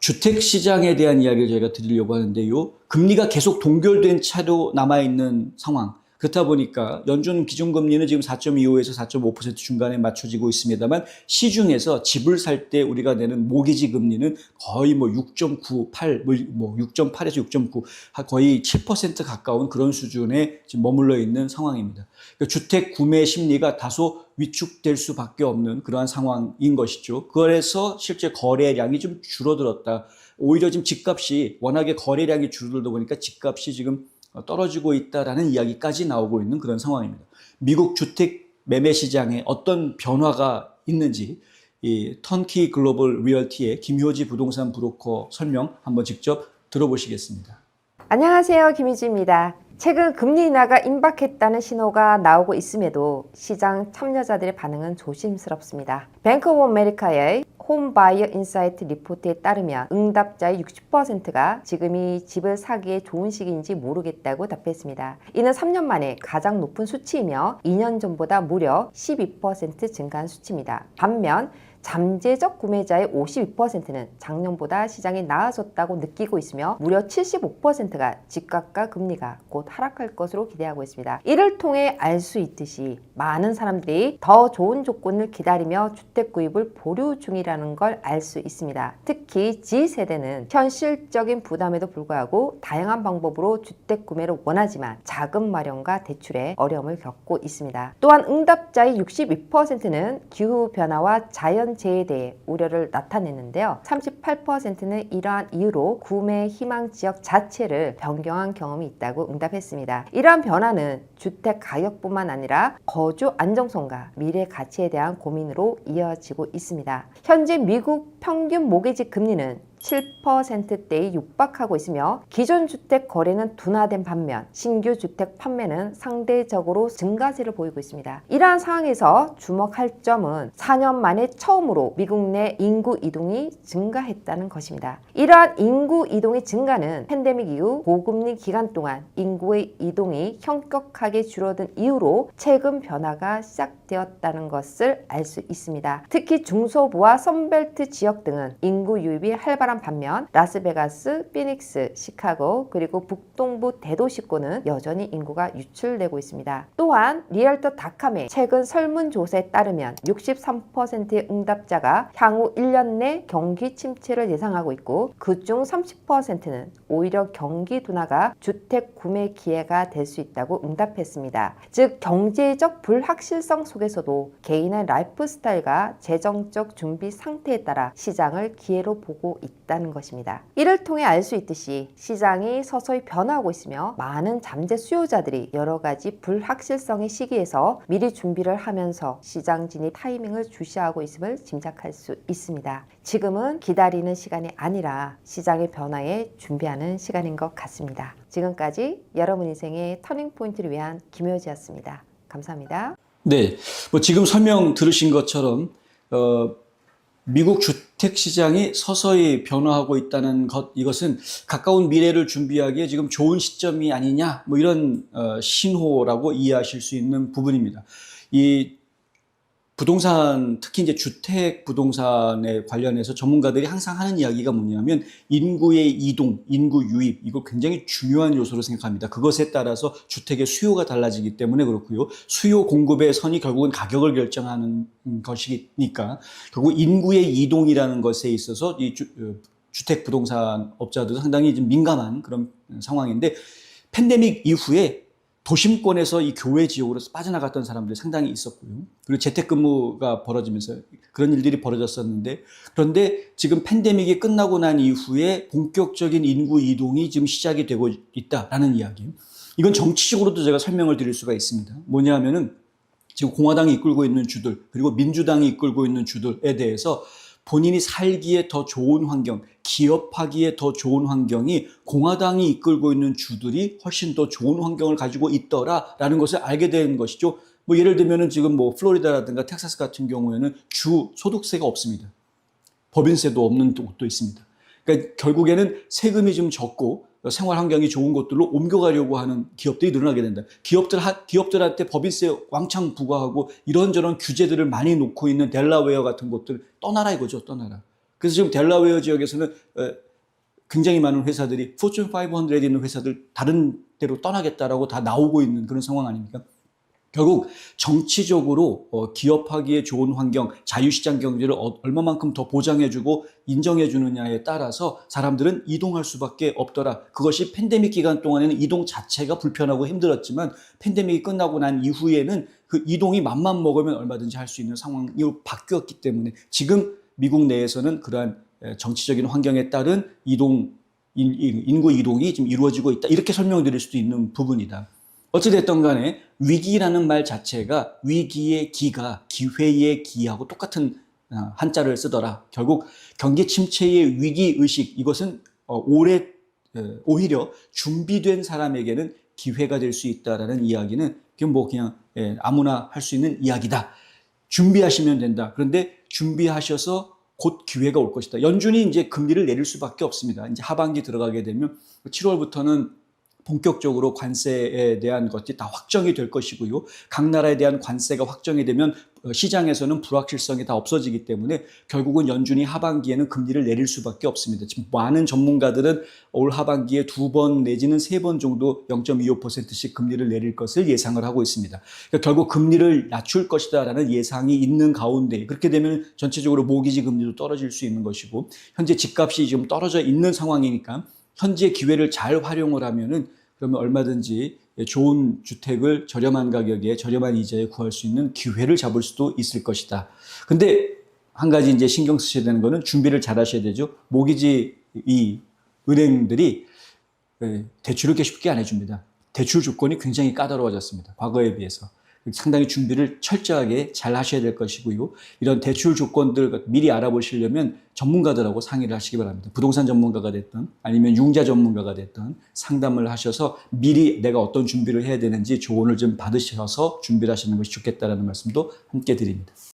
주택 시장에 대한 이야기를 저희가 드리려고 하는데요. 금리가 계속 동결된 차로 남아 있는 상황. 그렇다 보니까 연준 기준금리는 지금 4.25에서 4.5% 중간에 맞춰지고 있습니다만 시중에서 집을 살 때 우리가 내는 모기지 금리는 거의 뭐 6.98, 뭐 6.8에서 6.9, 거의 7% 가까운 그런 수준에 지금 머물러 있는 상황입니다. 그러니까 주택 구매 심리가 다소 위축될 수밖에 없는 그러한 상황인 것이죠. 그래서 실제 거래량이 좀 줄어들었다. 오히려 지금 집값이 워낙에 거래량이 줄어들다 보니까 집값이 지금 떨어지고 있다라는 이야기까지 나오고 있는 그런 상황입니다. 미국 주택 매매 시장에 어떤 변화가 있는지 이 턴키 글로벌 리얼티의 김효지 부동산 브로커 설명 한번 직접 들어보시겠습니다. 안녕하세요. 김희지입니다. 최근 금리 인하가 임박했다는 신호가 나오고 있음에도 시장 참여자들의 반응은 조심스럽습니다. 뱅크 오브 아메리카의 홈바이어 인사이트 리포트에 따르면 응답자의 60%가 지금이 집을 사기에 좋은 시기인지 모르겠다고 답했습니다. 이는 3년 만에 가장 높은 수치이며 2년 전보다 무려 12% 증가한 수치입니다. 반면 잠재적 구매자의 52%는 작년보다 시장이 나아졌다고 느끼고 있으며 무려 75%가 집값과 금리가 곧 하락할 것으로 기대하고 있습니다. 이를 통해 알 수 있듯이 많은 사람들이 더 좋은 조건을 기다리며 주택 구입을 보류 중이라는 걸 알 수 있습니다. 특히 G세대는 현실적인 부담에도 불구하고 다양한 방법으로 주택 구매를 원하지만 자금 마련과 대출에 어려움을 겪고 있습니다. 또한 응답자의 62%는 기후 변화와 자연 재해에 대해 우려를 나타냈는데요. 38%는 이러한 이유로 구매 희망 지역 자체를 변경한 경험이 있다고 응답했습니다. 이러한 변화는 주택 가격뿐만 아니라 거주 안정성과 미래 가치에 대한 고민으로 이어지고 있습니다. 현재 미국 평균 모기지 금리는 7%대에 육박하고 있으며 기존 주택 거래는 둔화된 반면 신규 주택 판매는 상대적으로 증가세를 보이고 있습니다. 이러한 상황에서 주목할 점은 4년 만에 처음으로 미국 내 인구 이동이 증가했다는 것입니다. 이러한 인구 이동의 증가는 팬데믹 이후 고금리 기간 동안 인구의 이동이 현격하게 줄어든 이후로 최근 변화가 시작되었다는 것을 알 수 있습니다. 특히 중소부와 선벨트 지역 등은 인구 유입이 활발한 반면 라스베가스, 피닉스, 시카고 그리고 북동부 대도시권은 여전히 인구가 유출되고 있습니다. 또한 리얼터 다캄의 최근 설문조사에 따르면 63%의 응답자가 향후 1년 내 경기 침체를 예상하고 있고 그중 30%는 오히려 경기 둔화가 주택 구매 기회가 될 수 있다고 응답했습니다. 즉 경제적 불확실성 속에서도 개인의 라이프 스타일과 재정적 준비 상태에 따라 시장을 기회로 보고 있다 는 것입니다. 이를 통해 알 수 있듯이 시장이 서서히 변화하고 있으며 많은 잠재 수요자들이 여러 가지 불확실성의 시기에서 미리 준비를 하면서 시장 진입 타이밍을 주시하고 있음을 짐작할 수 있습니다. 지금은 기다리는 시간이 아니라 시장의 변화에 준비하는 시간인 것 같습니다. 지금까지 여러분 인생의 터닝 포인트를 위한 김효지였습니다. 감사합니다. 네, 뭐 지금 설명 들으신 것처럼 어, 미국 주택 시장이 서서히 변화하고 있다는 것 이것은 가까운 미래를 준비하기에 지금 좋은 시점이 아니냐 뭐 이런 어, 신호라고 이해하실 수 있는 부분입니다. 이 부동산 특히 이제 주택 부동산에 관련해서 전문가들이 항상 하는 이야기가 뭐냐면 인구의 이동, 인구 유입 이거 굉장히 중요한 요소로 생각합니다. 그것에 따라서 주택의 수요가 달라지기 때문에 그렇고요. 수요 공급의 선이 결국은 가격을 결정하는 것이니까 결국 인구의 이동이라는 것에 있어서 이 주, 어, 주택 부동산 업자들도 상당히 좀 민감한 그런 상황인데 팬데믹 이후에 도심권에서 이 교외 지역으로 빠져나갔던 사람들이 상당히 있었고요. 그리고 재택근무가 벌어지면서 그런 일들이 벌어졌었는데 그런데 지금 팬데믹이 끝나고 난 이후에 본격적인 인구 이동이 지금 시작이 되고 있다라는 이야기. 이건 정치적으로도 제가 설명을 드릴 수가 있습니다. 뭐냐 하면은 지금 공화당이 이끌고 있는 주들 그리고 민주당이 이끌고 있는 주들에 대해서 본인이 살기에 더 좋은 환경, 기업하기에 더 좋은 환경이 공화당이 이끌고 있는 주들이 훨씬 더 좋은 환경을 가지고 있더라라는 것을 알게 된 것이죠. 뭐 예를 들면은 지금 뭐 플로리다라든가 텍사스 같은 경우에는 주 소득세가 없습니다. 법인세도 없는 곳도 있습니다. 그러니까 결국에는 세금이 좀 적고 생활 환경이 좋은 곳들로 옮겨가려고 하는 기업들이 늘어나게 된다. 기업들 기업들한테 법인세 왕창 부과하고 이런저런 규제들을 많이 놓고 있는 델라웨어 같은 곳들 떠나라 이거죠, 떠나라. 그래서 지금 델라웨어 지역에서는 어, 굉장히 많은 회사들이 포춘 500에 있는 회사들 다른 데로 떠나겠다라고 다 나오고 있는 그런 상황 아닙니까? 결국 정치적으로 어, 기업하기에 좋은 환경, 자유시장 경제를 어- 얼마만큼 더 보장해주고 인정해주느냐에 따라서 사람들은 이동할 수밖에 없더라. 그것이 팬데믹 기간 동안에는 이동 자체가 불편하고 힘들었지만 팬데믹이 끝나고 난 이후에는 그 이동이 맘만 먹으면 얼마든지 할 수 있는 상황으로 바뀌었기 때문에 지금 미국 내에서는 그러한 에, 정치적인 환경에 따른 이동 인구 이동이 지금 이루어지고 있다. 이렇게 설명드릴 수도 있는 부분이다. 어찌됐든 간에 위기라는 말 자체가 위기의 기가 기회의 기하고 똑같은 어, 한자를 쓰더라. 결국 경기 침체의 위기 의식 이것은 어, 오래 에, 오히려 준비된 사람에게는 기회가 될 수 있다라는 이야기는 그냥 뭐 그냥 예, 아무나 할 수 있는 이야기다. 준비하시면 된다. 그런데 준비하셔서 곧 기회가 올 것이다. 연준이 이제 금리를 내릴 수밖에 없습니다. 이제 하반기 들어가게 되면 7월부터는 본격적으로 관세에 대한 것이 다 확정이 될 것이고요. 각 나라에 대한 관세가 확정이 되면 어, 시장에서는 불확실성이 다 없어지기 때문에 결국은 연준이 하반기에는 금리를 내릴 수밖에 없습니다. 지금 많은 전문가들은 올 하반기에 두 번 내지는 세 번 정도 0.25%씩 금리를 내릴 것을 예상을 하고 있습니다. 그러니까 결국 금리를 낮출 것이다라는 예상이 있는 가운데 그렇게 되면 전체적으로 모기지 금리도 떨어질 수 있는 것이고 현재 집값이 지금 떨어져 있는 상황이니까 현재 기회를 잘 활용을 하면은 그러면 얼마든지 좋은 주택을 저렴한 가격에 저렴한 이자에 구할 수 있는 기회를 잡을 수도 있을 것이다. 근데 한 가지 이제 신경 쓰셔야 되는 거는 준비를 잘 하셔야 되죠. 모기지 이 은행들이 예, 대출을 이렇게 쉽게 안 해줍니다. 대출 조건이 굉장히 까다로워졌습니다. 과거에 비해서. 상당히 준비를 철저하게 잘 하셔야 될 것이고요. 이런 대출 조건들 미리 알아보시려면 전문가들하고 상의를 하시기 바랍니다. 부동산 전문가가 됐든 아니면 융자 전문가가 됐든 상담을 하셔서 미리 내가 어떤 준비를 해야 되는지 조언을 좀 받으셔서 준비를 하시는 것이 좋겠다라는 말씀도 함께 드립니다.